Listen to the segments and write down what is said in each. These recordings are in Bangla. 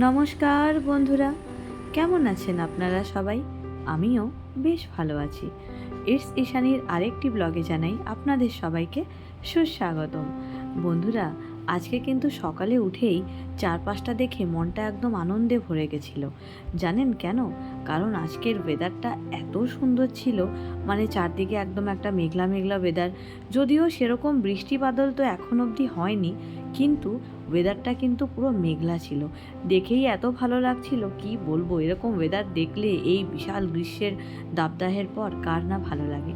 নমস্কার বন্ধুরা, কেমন আছেন আপনারা সবাই? আমিও বেশ ভালো আছি। ইটস ঈশানীর আরেকটি ব্লগে জানাই আপনাদের সবাইকে সুস্বাগতম। বন্ধুরা, আজকে কিন্তু সকালে উঠেই চারপাশটা দেখে মনটা একদম আনন্দে ভরে গেছিল। জানেন কেন? কারণ আজকের ওয়েদারটা এত সুন্দর ছিল মানে চারদিকে একদম একটা মেঘলা মেঘলা ওয়েদার যদিও সেরকম বৃষ্টি বাদল তো এখন অবধি হয়নি, কিন্তু ওয়েদারটা কিন্তু পুরো মেঘলা ছিল। দেখেই এত ভালো লাগছিল, কি বলব? এরকম ওয়েদার দেখলে এই বিশাল গ্রীষ্মের দাবদাহের পর কার না ভালো লাগে।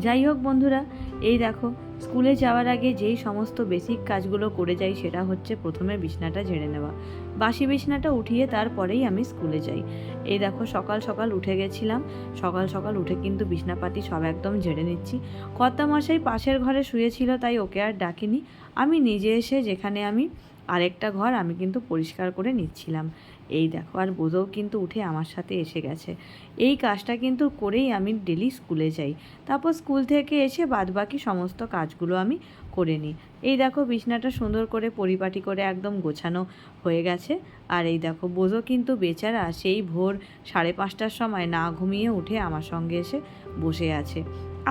যাই হোক বন্ধুরা, এই দেখো, স্কুলে যাওয়ার আগে যেই সমস্ত বেসিক কাজগুলো করে যাই সেটা হচ্ছে প্রথমে বিছনাটা ঝেড়ে নেওয়া। বাসি বিছনাটা উঠিয়ে তারপরেই আমি স্কুলে যাই। এই দেখো, সকাল সকাল উঠে গেছিলাম। সকাল সকাল উঠে কিন্তু বিছনাপাতি সব একদম ঝেড়ে নিচ্ছি। কর্তা মশাই পাশের ঘরে শুয়েছিল, তাই ওকে আর ডাকিনি। আমি নিজে এসে যেখানে আমি আরেকটা ঘর আমি কিন্তু পরিষ্কার করে নিচ্ছিলাম। এই দেখো, আর বোধও কিন্তু উঠে আমার সাথে এসে গেছে। এই কাজটা কিন্তু করেই আমি ডেলি স্কুলে যাই। তারপর স্কুল থেকে এসে বাদবাকি সমস্ত কাজগুলো আমি করে নিই। এই দেখো, বিছনাটা সুন্দর করে পরিপাটি করে একদম গোছানো হয়ে গেছে। আর এই দেখো বোঝো কিন্তু বেচারা সেই ভোর সাড়ে পাঁচটার সময় না ঘুমিয়ে উঠে আমার সঙ্গে এসে বসে আছে।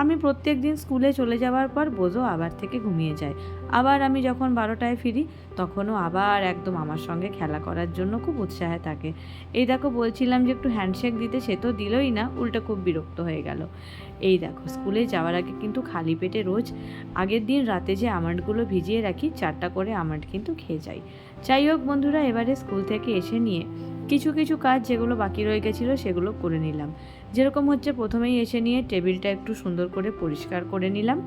আমি প্রত্যেক দিন স্কুলে চলে যাওয়ার পর বোঝো আবার থেকে ঘুমিয়ে যায়। আবার আমি যখন বারোটায় ফিরি, তখনও আবার একদম আমার সঙ্গে খেলা করার জন্য খুব উৎসাহে থাকে। এই দেখো বলছিলাম যে একটু হ্যান্ডশেক দিতে, সে তো দিলই না, উল্টো খুব বিরক্ত হয়ে গেল। এই দেখো, স্কুলে যাওয়ার আগে কিন্তু খালি পেটে রোজ আগের দিন রাতে যে আমন্ডগুলো ভিজিয়ে রাখি, চারটা করে আমন্ড কিন্তু খেয়ে যাই। যাই হোক বন্ধুরা, এবারে স্কুল থেকে এসে নিয়ে কিছু কিছু কাজ যেগুলো বাকি রয়ে গেছিল সেগুলো করে নিলাম। যেরকম হচ্ছে প্রথমেই এসে নিয়ে টেবিলটা একটু সুন্দর করে পরিষ্কার করে নিলাম।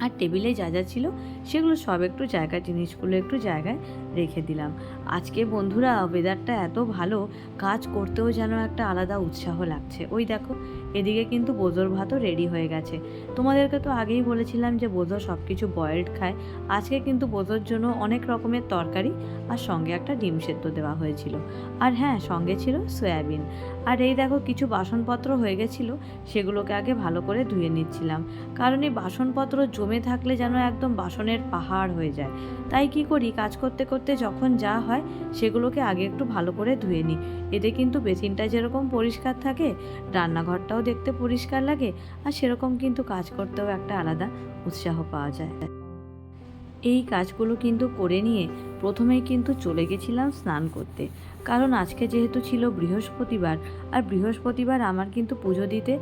আর টেবিলে যা যা ছিল সেগুলো সব একটু জায়গা জিনিসগুলো একটু জায়গায় রেখে দিলাম। আজকে বন্ধুরা ওয়েদারটা এত ভালো, কাজ করতেও যেন একটা আলাদা উৎসাহ লাগছে। ওই দেখো, এদিকে কিন্তু বোজোর ভাতও রেডি হয়ে গেছে। তোমাদেরকে তো আগেই বলেছিলাম যে বোজো সব কিছু বয়েলড খায়। আজকে কিন্তু বোজোর জন্য অনেক রকমের তরকারি আর সঙ্গে একটা ডিম সেদ্ধ দেওয়া হয়েছিল। আর হ্যাঁ সঙ্গে ছিল সয়াবিন। আর এই দেখো কিছু বাসনপত্র হয়ে গেছিল, সেগুলোকে আগে ভালো করে ধুয়ে নিচ্ছিলাম। কারণ এই বাসনপত্র জমে থাকলে যেন একদম বাসনের পাহাড় হয়ে যায়। তাই কি করি, কাজ করতে করতে যখন যা হয়, সেগুলোকে আগে একটু ভালো করে ধুয়ে নিই। এতে কিন্তু বেসিনটা যেরকম পরিষ্কার থাকে, রান্নাঘরটাও দেখতে পরিষ্কার লাগে, আর সেরকম কিন্তু কাজ করতেও একটা আলাদা উৎসাহ পাওয়া যায়। এই কাজগুলো কিন্তু করে নিয়ে প্রথমেই কিন্তু চলে গেছিলাম স্নান করতে। কারণ আজকে যেহেতু ছিল বৃহস্পতিবার, আর বৃহস্পতিবার আমার কিন্তু পুজো দিতে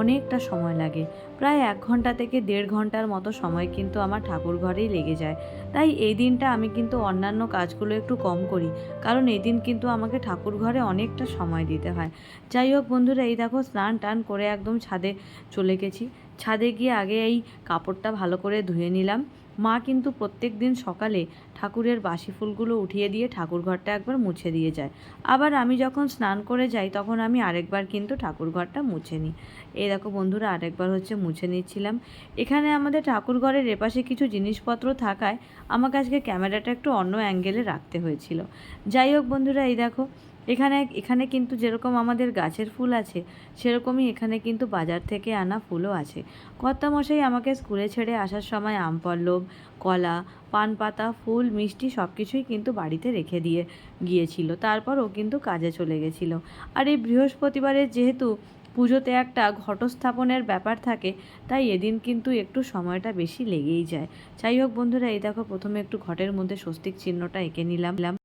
অনেকটা সময় লাগে। প্রায় এক ঘণ্টা থেকে দেড় ঘণ্টার মতো সময় কিন্তু আমার ঠাকুর ঘরেই লেগে যায়। তাই এই দিনটা আমি কিন্তু অন্যান্য কাজগুলো একটু কম করি, কারণ এই দিন কিন্তু আমাকে ঠাকুর ঘরে অনেকটা সময় দিতে হয়। যাই হোক বন্ধুরা, এই দেখো স্নান টান করে একদম ছাদে চলে গেছি। ছাদে গিয়ে আগে এই কাপড়টা ভালো করে ধুয়ে নিলাম। মা কিন্তু প্রত্যেক দিন সকালে ঠাকুরের বাসি ফুলগুলো উঠিয়ে দিয়ে ঠাকুর ঘরটা একবার মুছে দিয়ে যায়। আবার আমি যখন স্নান করে যাই, তখন আমি আরেকবার কিন্তু ঠাকুর ঘরটা মুছে নিই। এই দেখো বন্ধুরা, আরেকবার হচ্ছে মুছে নিচ্ছিলাম। এখানে আমাদের ঠাকুর ঘরের এপাশে কিছু জিনিসপত্র থাকায় আমাকে আজকে ক্যামেরাটা একটু অন্য অ্যাঙ্গেলে রাখতে হয়েছিল। যাই হোক বন্ধুরা, এই দেখো এখানে এখানে কিন্তু যেরকম আমাদের গাছের ফুল আছে, সেরকমই এখানে কিন্তু বাজার থেকে আনা ফুলও আছে। কর্তামশাই আমাকে স্কুলে ছেড়ে আসার সময় আম পল্লব, কলা পান পাতা ফুল, মিষ্টি সব কিছুই কিন্তু বাড়িতে রেখে দিয়ে গিয়েছিল। তারপর ও কিন্তু কাজে চলে গেছিল। আর এই বৃহস্পতিবারের যেহেতু পুজোতে একটা ঘটস্থাপনের ব্যাপার থাকে, তাই এদিন কিন্তু একটু সময়টা বেশি লেগেই যায়। যাই হোক বন্ধুরা, এই দেখো প্রথমে একটু ঘটের মধ্যে স্বস্তিক চিহ্নটা এঁকে নিলাম।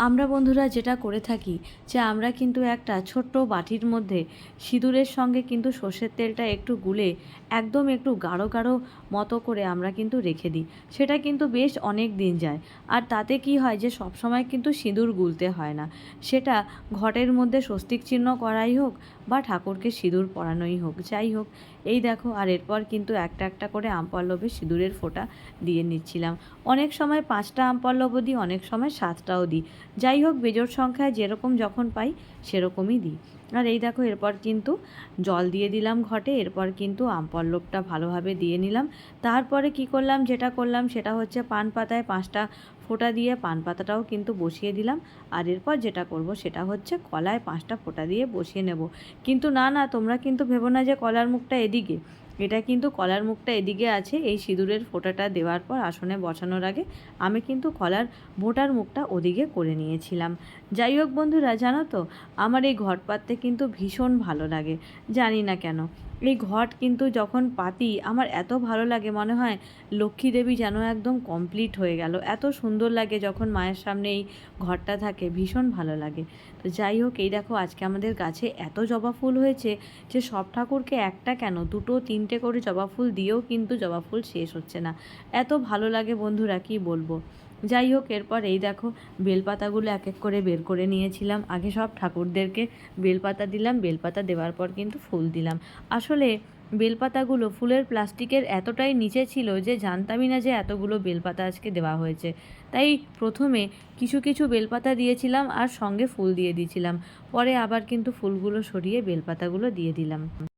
আমরা বন্ধুরা যেটা করে থাকি যে আমরা কিন্তু একটা ছোট্ট বাটির মধ্যে সিঁদুরের সঙ্গে কিন্তু সর্ষের তেলটা একটু গুলে একদম একটু গাঢ় গাঢ় মতো করে আমরা কিন্তু রেখে দিই। সেটা কিন্তু বেশ অনেক দিন যায়। আর তাতে কি হয় যে সব সময় কিন্তু সিঁদুর গুলতে হয় না। সেটা ঘটের মধ্যে স্বস্তিক চিহ্ন করাই হোক বা ঠাকুরকে সিঁদুর পরানোই হোক, যাই হোক। এই দেখো, আর এরপর কিন্তু একটা একটা করে আমপল্লবে সিঁদুরের ফোঁটা দিয়ে নিচ্ছিলাম। অনেক সময় পাঁচটা আমপল্লব দিই, অনেক সময় সাতটাও দিই। যাই হোক বেজোর সংখ্যায় যেরকম যখন পাই, সেরকমই দিই। আর এই দেখো, এরপর কিন্তু জল দিয়ে দিলাম ঘটে, এরপর কিন্তু আমপল্লবটা ভালোভাবে দিয়ে নিলাম। তারপরে কি করলাম, যেটা করলাম সেটা হচ্ছে পান পাতায় পাঁচটা ফোঁটা দিয়ে পান পাতাটাও কিন্তু বসিয়ে দিলাম। আর এরপর যেটা করব সেটা হচ্ছে কলায় পাঁচটা ফোঁটা দিয়ে বসিয়ে নেব। কিন্তু না না, তোমরা কিন্তু ভেবো না যে কলার মুখটা এদিকে। এটা কিন্তু কলার মুখটা এদিকে আছে। এই সিঁদুরের ফোঁটাটা দেওয়ার পর আসনে বসানোর আগে আমি কিন্তু কলার ভোটার মুখটা ওদিকে করে নিয়েছিলাম। যাই হোক বন্ধুরা, জানো তো, আমার এই ঘট পাততে কিন্তু ভীষণ ভালো লাগে। জানি না কেন। এই ঘট কিন্তু যখন পাতি, আমার এত ভালো লাগে, মনে হয় লক্ষ্মী দেবী যেন একদম কমপ্লিট হয়ে গেল। এত সুন্দর লাগে যখন মায়ের সামনে এই ঘরটা থাকে, ভীষণ ভালো লাগে। তো যাই হোক, এই দেখো আজকে আমাদের গাছে এত জবা ফুল হয়েছে যে সব ঠাকুরকে একটা কেন, দুটো, তিনটে করে জবা ফুল দিয়েও কিন্তু জবা ফুল শেষ হচ্ছে না। এত ভালো লাগে বন্ধুরা, কি বলব? যাই হোক, এরপর এই দেখো, বেলপাতাগুলো এক এক করে বের করে নিয়েছিলাম। আগে সব ঠাকুরদেরকে বেলপাতা দিলাম, বেলপাতা দেওয়ার পর কিন্তু ফুল দিলাম। আসলে বেলপাতাগুলো ফুলের প্লাস্টিকের এতটাই নিচে ছিল যে জানতামই না যে এতগুলো বেলপাতা আজকে দেওয়া হয়েছে। তাই প্রথমে কিছু কিছু বেলপাতা দিয়েছিলাম আর সঙ্গে ফুল দিয়ে দিয়েছিলাম। পরে আবার কিন্তু ফুলগুলো সরিয়ে বেলপাতাগুলো দিয়ে দিলাম।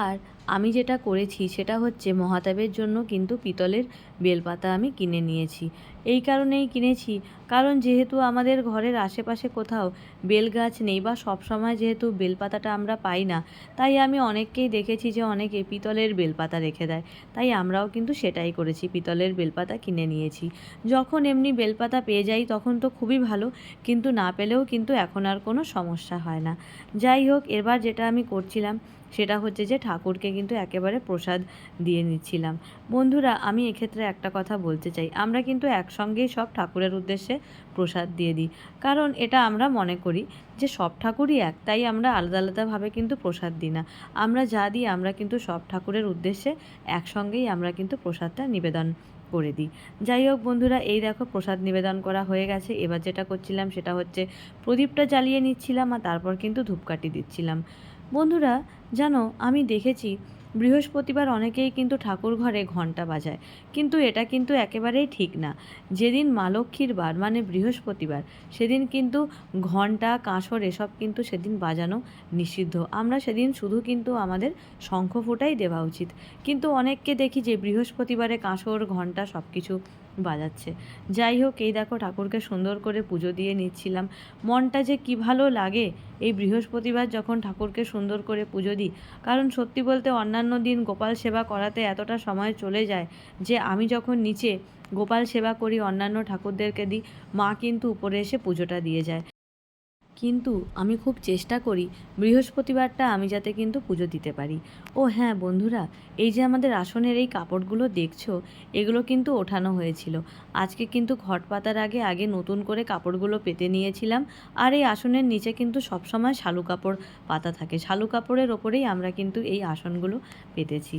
আর আমি যেটা করেছি সেটা হচ্ছে মহাদেবের জন্য কিন্তু পিতলের বেলপাতা আমি কিনে নিয়েছি। এই কারণেই কিনেছি। কারণ যেহেতু আমাদের ঘরের আশেপাশে কোথাও বেল গাছ নেই বা সব সময় যেহেতু বেলপাতাটা আমরা পাই না, তাই আমি অনেককেই দেখেছি যে অনেকে পিতলের বেলপাতা রেখে দেয়। তাই আমরাও কিন্তু সেটাই করেছি, পিতলের বেলপাতা কিনে নিয়েছি। যখন এমনি বেলপাতা পেয়ে যাই তখন তো খুবই ভালো, কিন্তু না পেলেও কিন্তু এখন আর কোনো সমস্যা হয় না। যাই হোক, এবার যেটা আমি করছিলাম সেটা হচ্ছে যে ঠাকুরকে কিন্তু একেবারে প্রসাদ দিয়ে নিচ্ছিলাম। বন্ধুরা, আমি এক্ষেত্রে একটা কথা বলতে চাই। আমরা কিন্তু একসঙ্গেই সব ঠাকুরের উদ্দেশ্যে প্রসাদ দিয়ে দিই। কারণ এটা আমরা মনে করি যে সব ঠাকুরই এক, তাই আমরা আলাদা আলাদাভাবে কিন্তু প্রসাদ দিই না। আমরা যা দিই, আমরা কিন্তু সব ঠাকুরের উদ্দেশ্যে একসঙ্গেই আমরা কিন্তু প্রসাদটা নিবেদন করে দিই। যাই হোক বন্ধুরা, এই দেখো প্রসাদ নিবেদন করা হয়ে গেছে। এবার যেটা করছিলাম সেটা হচ্ছে প্রদীপটা জ্বালিয়ে নিচ্ছিলাম আর তারপর কিন্তু ধূপকাঠি দিচ্ছিলাম। বন্ধুরা, জানো, আমি দেখেছি, বৃহস্পতিবার অনেকেই কিন্তু ঠাকুর ঘরে ঘণ্টা বাজায়। কিন্তু এটা কিন্তু একেবারেই ঠিক না। যেদিন মা লক্ষ্মীর বার মানে বৃহস্পতিবার, সেদিন কিন্তু ঘণ্টা কাঁসর এসব কিন্তু সেদিন বাজানো নিষিদ্ধ। আমরা সেদিন শুধু কিন্তু আমাদের শঙ্খ ফোঁটাই দেওয়া উচিত। কিন্তু অনেককে দেখি যে, বৃহস্পতিবারে কাঁসর ঘণ্টা সব কিছু বাজাচ্ছে। যাই হোক, এই দেখো ঠাকুরকে সুন্দর করে পুজো দিয়ে নিচ্ছিলাম। মনটা যে কী ভালো লাগে এই বৃহস্পতিবার যখন ঠাকুরকে সুন্দর করে পুজো দিই। কারণ সত্যি বলতে অন্যান্য দিন গোপাল সেবা করাতে এতটা সময় চলে যায় যে আমি যখন নিচে গোপাল সেবা করি, অন্যান্য ঠাকুরদেরকে দিই, মা কিন্তু উপরে এসে পুজোটা দিয়ে যায়। কিন্তু আমি খুব চেষ্টা করি বৃহস্পতিবারটা আমি যাতে কিন্তু পুজো দিতে পারি। ও হ্যাঁ বন্ধুরা, এই যে আমাদের আসনের এই কাপড়গুলো দেখছ, এগুলো কিন্তু ওঠানো হয়েছিল। আজকে কিন্তু ঘট পাতার আগে আগে নতুন করে কাপড়গুলো পেতে নিয়েছিলাম। আর এই আসনের নিচে কিন্তু সবসময় শালু কাপড় পাতা থাকে। শালু কাপড়ের ওপরেই আমরা কিন্তু এই আসনগুলো পেতেছি।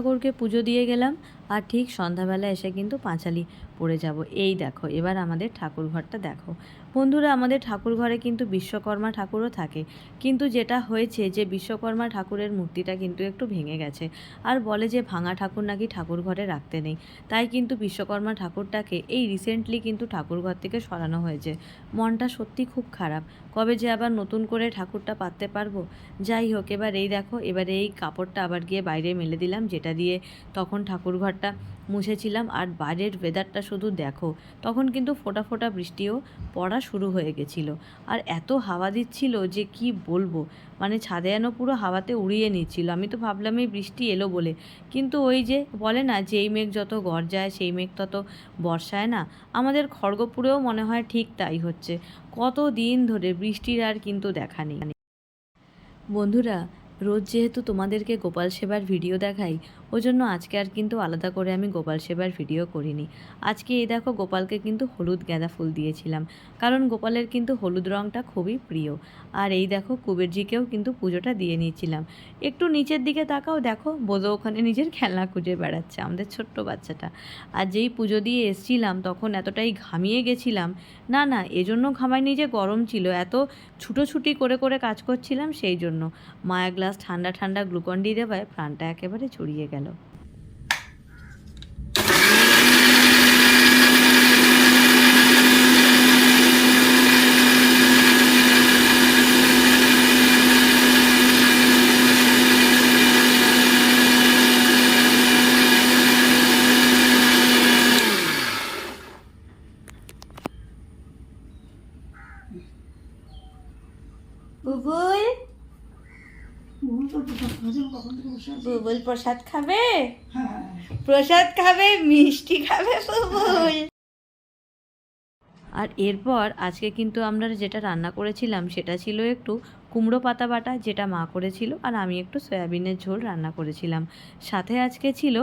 ঠাকুরকে পুজো দিয়ে গেলাম। আর ঠিক সন্ধ্যাবেলা এসে কিন্তু পাঁচালি পড়ে যাব। এই দেখো, এবার আমাদের ঠাকুর ঘরটা দেখো। বন্ধুরা, আমাদের ঠাকুর ঘরে কিন্তু বিশ্বকর্মা ঠাকুরও থাকে। কিন্তু যেটা হয়েছে যে বিশ্বকর্মা ঠাকুরের মূর্তিটা কিন্তু একটু ভেঙে গেছে। আর বলে যে ভাঙা ঠাকুর নাকি ঠাকুর ঘরে রাখতে নেই। তাই কিন্তু বিশ্বকর্মা ঠাকুরটাকে এই রিসেন্টলি কিন্তু ঠাকুর ঘর থেকে সরানো হয়েছে। মনটা সত্যি খুব খারাপ। কবে যে আবার নতুন করে ঠাকুরটা পাততে পারব? যাই হোক, এবার এই দেখো, এবারে এই কাপড়টা আবার গিয়ে বাইরে মেলে দিলাম, যেটা দিয়ে তখন ঠাকুর মুছেছিলাম। আর বাইরের ওয়েদারটা শুধু দেখো, তখন কিন্তু ফোটা ফোটা বৃষ্টিও পড়া শুরু হয়ে গেছিল। আর এত হাওয়া দিচ্ছিল যে কি বলব মানে ছাদে যেন পুরো হাওয়াতে উড়িয়ে নিচ্ছিল। আমি তো ভাবলাম এই বৃষ্টি এলো বলে। কিন্তু ওই যে বলে না, যেই মেঘ যত গরজায়, সেই মেঘ তত বর্ষায় না? আমাদের খড়গপুরেও মনে হয় ঠিক তাই হচ্ছে। কত দিন ধরে বৃষ্টির আর কিন্তু দেখা নেই। বন্ধুরা, রোজ যেহেতু তোমাদেরকে গোপাল সেবার ভিডিও দেখাই ওই জন্য আজকে আর কিন্তু আলাদা করে আমি গোপাল সেবার ভিডিও করিনি। আজকে এই দেখো গোপালকে কিন্তু হলুদ গাঁদা ফুল দিয়েছিলাম, কারণ গোপালের কিন্তু হলুদ রঙটা খুবই প্রিয়। আর এই দেখো কুবেরজিকেও কিন্তু পুজোটা দিয়ে নিয়েছিলাম। একটু নিচের দিকে তাকাও দেখো বোধ ওখানে নিজের খেলনা খুঁজে বেড়াচ্ছে আমাদের ছোট্ট বাচ্চাটা। আর যেই পুজো দিয়ে এসছিলাম তখন এতটাই ঘামিয়ে গেছিলাম, না না, এজন্য ঘামাইনি যে গরম ছিল, এত ছুটোছুটি করে করে কাজ করছিলাম সেই জন্য। মায়া গ্লাস ঠান্ডা ঠান্ডা গ্লুকন ডি দেওয়ায় প্রাণটা একেবারে ছড়িয়ে গেল। piano. বুবুল প্রসাদ খাবে? প্রসাদ খাবে মিষ্টি খাবে বুবুল আর এরপর আজকে কিন্তু আমরা যেটা রান্না করেছিলাম সেটা ছিল একটু কুমড়ো পাতা বাটা যেটা মা করেছিল আর আমি একটু সয়াবিনের ঝোল রান্না করেছিলাম। সাথে আজকে ছিল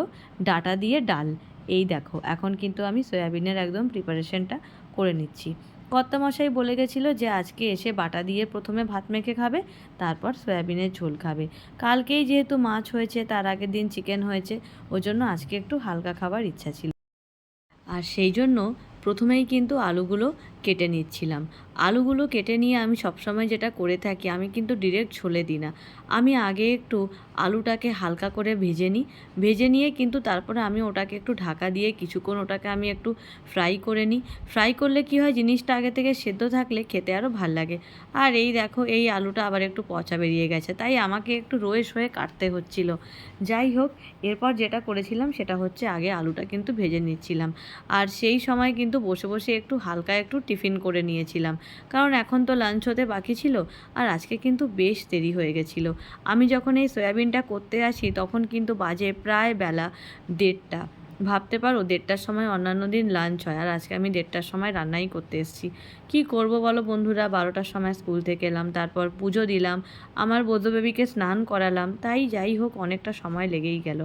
ডাটা দিয়ে ডাল। এই দেখো এখন কিন্তু আমি সয়াবিনের একদম প্রিপারেশনটা করে নিচ্ছি। কর্তামশাই বলে গেছিল যে, আজকে এসে বাটা দিয়ে প্রথমে ভাত মেখে খাবে, তারপর সয়াবিনের ঝোল খাবে। কালকেই যেহেতু মাছ হয়েছে, তার আগের দিন চিকেন হয়েছে ওই জন্য আজকে একটু হালকা খাবার ইচ্ছা ছিল। আর সেই জন্য প্রথমেই কিন্তু আলুগুলো কেটে নিচ্ছিলাম। আলুগুলো কেটে নিয়ে আমি সবসময় যেটা করে থাকি, আমি কিন্তু ডিরেক্ট ছোলে দিই না। আমি আগে একটু আলুটাকে হালকা করে ভেজে নিই। ভেজে নিয়ে কিন্তু তারপরে আমি ওটাকে একটু ঢাকা দিয়ে কিছুক্ষণ ওটাকে আমি একটু ফ্রাই করে নিই। ফ্রাই করলে কি হয়, জিনিসটা আগে থেকে সেদ্ধ থাকলে খেতে আরও ভালো লাগে। আর এই দেখো, এই আলুটা আবার একটু পচা বেরিয়ে গেছে, তাই আমাকে একটু রয়ে সয়ে কাটতে হচ্ছিল। যাই হোক, এরপর যেটা করেছিলাম সেটা হচ্ছে আগে আলুটা কিন্তু ভেজে নিচ্ছিলাম। আর সেই সময় কিন্তু বসে বসে একটু হালকা একটু টিফিন করে নিয়েছিলাম। কারণ এখন তো লাঞ্চ হতে বাকি ছিল আর আজকে কিন্তু বেশ দেরি হয়ে গেছিল। আমি যখন এই সয়াবিনটা করতে আসি তখন কিন্তু বাজে প্রায় বেলা দেড়টা। ভাবতে পারো, দেড়টার সময় অন্যান্য দিন লাঞ্চ হয় আর আজকে আমি দেড়টার সময় রান্নাই করতে এসেছি। কি করব বলো বন্ধুরা? বারোটার সময় স্কুল থেকে এলাম, তারপর পুজো দিলাম, আমার বৌদ্ধ বেবিকে স্নান করালাম, তাই যাই হোক, অনেকটা সময় লেগেই গেল।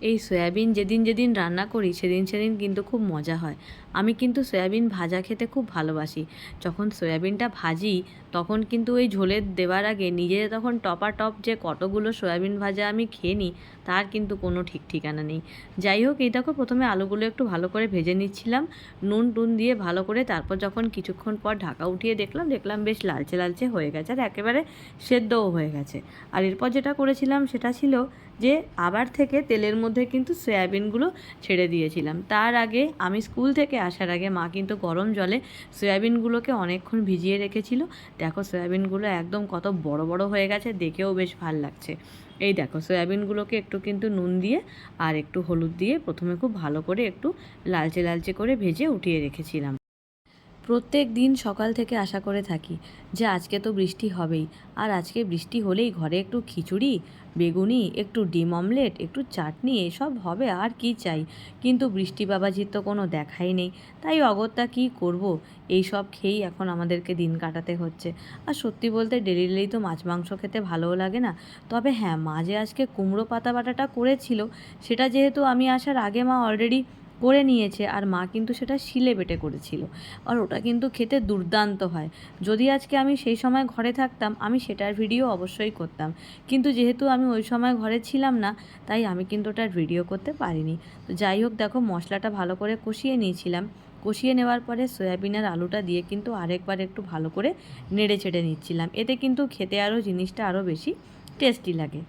এই সয়াবিন যেদিন যেদিন রান্না করি, সেদিন সেদিন কিন্তু খুব মজা হয়। আমি কিন্তু সয়াবিন ভাজা খেতে খুব ভালোবাসি। যখন সয়াবিনটা ভাজি তখন কিন্তু ওই ঝোলের দেওয়ার আগে নিজে তখন টপা টপ যে কতগুলো সয়াবিন ভাজা আমি খেয়ে নিই, তার কিন্তু কোনো ঠিক ঠিকানা নেই। যাই হোক, এই দেখো প্রথমে আলুগুলো একটু ভালো করে ভেজে নিচ্ছিলাম। নুন টুন দিয়ে ভালো করে তারপর যখন কিছুক্ষণ পর ঢাকা উঠিয়ে দেখলাম দেখলাম বেশ লালচে লালচে হয়ে গেছে আর একেবারে সেদ্ধও হয়ে গেছে। আর এরপর যেটা করেছিলাম সেটা ছিল যে আবার থেকে তেলের মধ্যে কিন্তু সয়াবিনগুলো ছেড়ে দিয়েছিলাম। তার আগে আমি স্কুল থেকে আসার আগে মা কিন্তু গরম জলে সয়াবিনগুলোকে অনেকক্ষণ ভিজিয়ে রেখেছিল। দেখো সয়াবিনগুলো একদম কত বড় বড় হয়ে গেছে, দেখেও বেশ ভালো লাগছে। এই দেখো, সয়াবিনগুলোকে একটু কিন্তু নুন দিয়ে আর একটু হলুদ দিয়ে প্রথমে খুব ভালো করে একটু লালচে লালচে করে ভেজে উঠিয়ে রেখেছিলাম। প্রত্যেক দিন সকাল থেকে আশা করে থাকি যে আজকে তো বৃষ্টি হবেই। আর আজকে বৃষ্টি হলেই ঘরে একটু খিচুড়ি, বেগুনি, একটু ডিম অমলেট, একটু চাটনি, এসব হবে আর কি চাই। কিন্তু বৃষ্টি বাবাজির তো কোনো দেখাই নেই। তাই অগত্যা কি করব? এই সব খেয়েই এখন আমাদেরকে দিন কাটাতে হচ্ছে। আর সত্যি বলতে ডেলি ডেলি তো মাছ মাংস খেতে ভালোও লাগে না। তবে হ্যাঁ মা যে আজকে কুমড়ো পাতা বাটাটা করেছিল। সেটা যেহেতু আমি আসার আগে মা অলরেডি করে নিয়েছে আর মা কিন্তু সেটা শিলে বেটে করেছিল। আর ওটা কিন্তু খেতে দুর্দান্ত হয়। যদি আজকে আমি সেই সময় ঘরে থাকতাম, আমি সেটার ভিডিও অবশ্যই করতাম। কিন্তু যেহেতু আমি ওই সময় ঘরে ছিলাম না, তাই আমি কিন্তু ওটার ভিডিও করতে পারিনি। তো যাই হোক, দেখো মশলাটা ভালো করে কষিয়ে নিয়েছিলাম। কষিয়ে নেওয়ার পরে সয়াবিন আর আলুটা দিয়ে কিন্তু আরেকবার একটু ভালো করে নেড়ে ছেড়ে নিচ্ছিলাম। এতে কিন্তু খেতে আরও জিনিসটা আরও বেশি টেস্টি লাগে।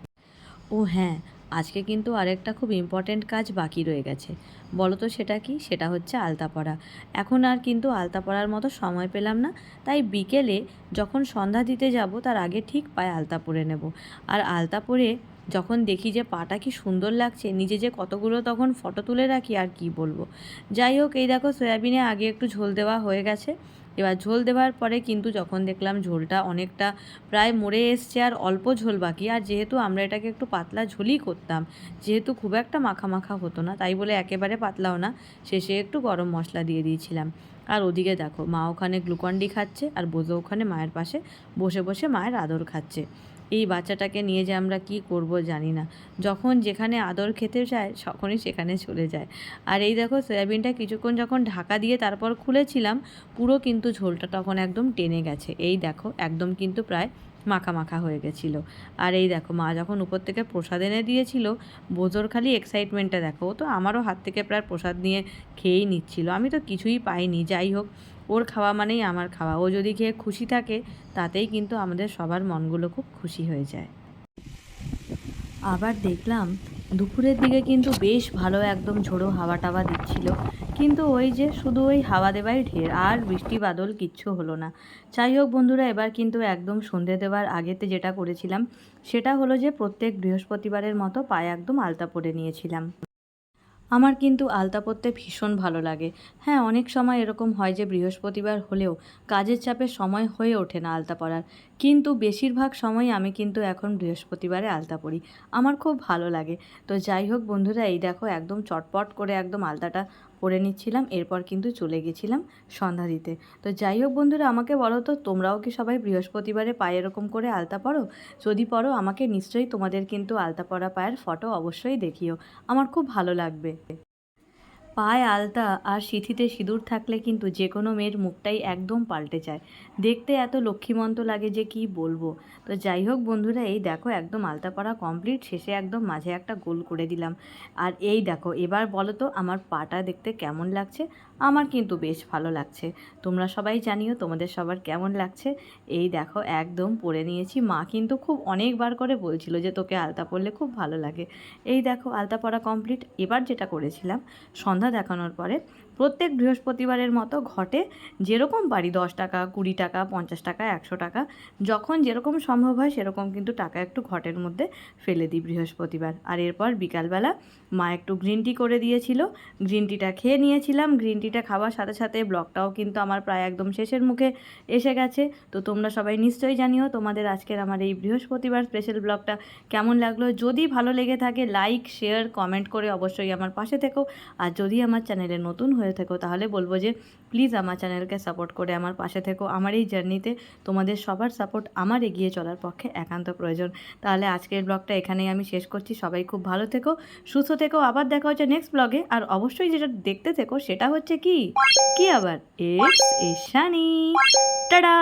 ও হ্যাঁ আজকে কিন্তু আরেকটা খুব ইম্পর্ট্যান্ট কাজ বাকি রয়ে গেছে। বলো তো সেটা কি? সেটা হচ্ছে আলতা পড়া। এখন আর কিন্তু আলতা পড়ার মতো সময় পেলাম না, তাই বিকেলে যখন সন্ধ্যা দিতে যাব, তার আগে ঠিক পায়ে আলতা পরে নেব। আর আলতা পরে যখন দেখি যে পাটা কি সুন্দর লাগছে, নিজে যে কতগুলো তখন ফটো তুলে রাখি আর কি বলব। যাই হোক, এই দেখো, সয়াবিনে আগে একটু ঝোল দেওয়া হয়ে গেছে। এবার ঝোল দেওয়ার পরে কিন্তু যখন দেখলাম ঝোলটা অনেকটা প্রায় মরে এসছে আর অল্প ঝোল বাকি, আর যেহেতু আমরা এটাকে একটু পাতলা ঝোলই করতাম, যেহেতু খুব একটা মাখা মাখা হতো না, তাই বলে একেবারে পাতলাও না, শেষে একটু গরম মশলা দিয়ে দিয়েছিলাম। আর ওদিকে দেখো, মা ওখানে গ্লুকন্ডি খাচ্ছে, আর বোঝো ওখানে মায়ের পাশে বসে বসে মায়ের আদর খাচ্ছে। এই বাচ্চাটাকে নিয়ে যে আমরা কি করব জানি না। যখন যেখানে আদর খেতে চায়, তখনই সেখানে চলে যায়। আর এই দেখো, সয়াবিনটা কিছুক্ষণ যখন ঢাকা দিয়ে তারপর খুলেছিলাম, পুরো কিন্তু ঝোলটা তখন একদম টেনে গেছে। এই দেখো, একদম কিন্তু প্রায় মাখা মাখা হয়ে গেছিল। আর এই দেখো, মা যখন উপর থেকে প্রসাদ এনে দিয়েছিল বোঝোর খালি এক্সাইটমেন্টটা দেখো। ও তো আমারও হাত থেকে প্রায় প্রসাদ নিয়ে খেয়েই নিচ্ছিল। আমি তো কিছুই পাইনি। যাই হোক ওর খাওয়া মানেই আমার খাওয়া। ও যদি খেয়ে খুশি থাকে, তাতেই কিন্তু আমাদের সবার মনগুলো খুব খুশি হয়ে যায়। আবার দেখলাম, দুপুরের দিকে কিন্তু বেশ ভালো একদম ঝোড়ো হাওয়া টাওয়া দিচ্ছিল। কিন্তু ওই যে শুধু ওই হাওয়া দেওয়াই ঢের, আর বৃষ্টি বাদল কিচ্ছু হলো না। যাই হোক বন্ধুরা, এবার কিন্তু একদম সন্ধে দেওয়ার আগেতে যেটা করেছিলাম, সেটা হলো যে প্রত্যেক বৃহস্পতিবারের মতো পায়ে একদম আলতা পরে নিয়েছিলাম। আমার কিন্তু আলতা পরতে ভীষণ ভালো লাগে। হ্যাঁ অনেক সময় এরকম হয় যে বৃহস্পতিবার হলেও কাজের চাপে সময় হয়ে ওঠে না আলতা পরার। কিন্তু বেশিরভাগ সময় আমি কিন্তু এখন বৃহস্পতিবারে আলতা পরি। আমার খুব ভালো লাগে। তো যাই হোক বন্ধুরা, এই দেখো একদম চটপট করে একদম আলতাটা পরে নিচ্ছিলাম, এরপর কিন্তু চলে গেছিলাম সন্ধ্যা দিতে। তো যাই হোক বন্ধুরা, আমাকে বলো তো, তোমরাও কি সবাই বৃহস্পতিবারে পায়ে এরকম করে আলতা পরো? যদি পরো, আমাকে নিশ্চয়ই তোমাদের কিন্তু আলতা পড়া পায়ের ফটো অবশ্যই দেখিও। আমার খুব ভালো লাগবে। পায়ে আলতা আর সিথিতে সিঁদুর থাকলে কিন্তু যে কোনো মেয়ের মুখটাই একদম পাল্টে যায়। দেখতে এত লক্ষ্মীমন্ত লাগে যে কি বলব? তো যাই হোক বন্ধুরা, এই দেখো একদম আলতা পরা কমপ্লিট শেষে একদম মাঝে একটা গোল করে দিলাম। আর এই দেখো, এবার বলো তো আমার পাটা দেখতে কেমন লাগছে? আমার কিন্তু বেশ ভালো লাগছে। তোমরা সবাই জানিও তোমাদের সবার কেমন লাগছে। এই দেখো, একদম পরে নিয়েছি। মা কিন্তু খুব অনেকবার করে বলছিল যে তোকে আলতা পরলে খুব ভালো লাগে। এই দেখো, আলতা পরা কমপ্লিট এবার যেটা করেছিলাম, সন্ধ্যা দেখানোর পরে প্রত্যেক বৃহস্পতিবারের মতো ঘটে যেরকম পারি দশ টাকা, কুড়ি টাকা, পঞ্চাশ টাকা, একশো টাকা, যখন যেরকম সম্ভব হয় সেরকম কিন্তু টাকা একটু ঘটের মধ্যে ফেলে দিই বৃহস্পতিবার। আর এরপর বিকালবেলা মা একটু গ্রিন টি করে দিয়েছিল গ্রিন টিটা খেয়ে নিয়েছিলাম গ্রিন টিটা খাওয়ার সাথে সাথে ব্লগটাও কিন্তু আমার প্রায় একদম শেষের মুখে এসে গেছে। তো তোমরা সবাই নিশ্চয়ই জানিও তোমাদের আজকের আমার এই বৃহস্পতিবার স্পেশাল ব্লগটা কেমন লাগল। যদি ভালো লেগে থাকে লাইক শেয়ার কমেন্ট করে অবশ্যই আমার পাশে থেকো। আর যদি আমার চ্যানেলে নতুন হয়ে থেকো। তাহলে বলব যে প্লিজ আমার চ্যানেলকে সাপোর্ট করে আমার পাশে থেকো। আমার এই জার্নিতে তোমাদের সবার সাপোর্ট আমার এগিয়ে চলার পক্ষে একান্ত প্রয়োজন। তাহলে আজকের ব্লগটা এখানেই আমি শেষ করছি। সবাই খুব ভালো থেকো, সুস্থ থেকো। আবার দেখা হচ্ছে নেক্সট ব্লগে আর অবশ্যই যেটা দেখতে থেকো, সেটা হচ্ছে কি? কি আবার? X এশানি tata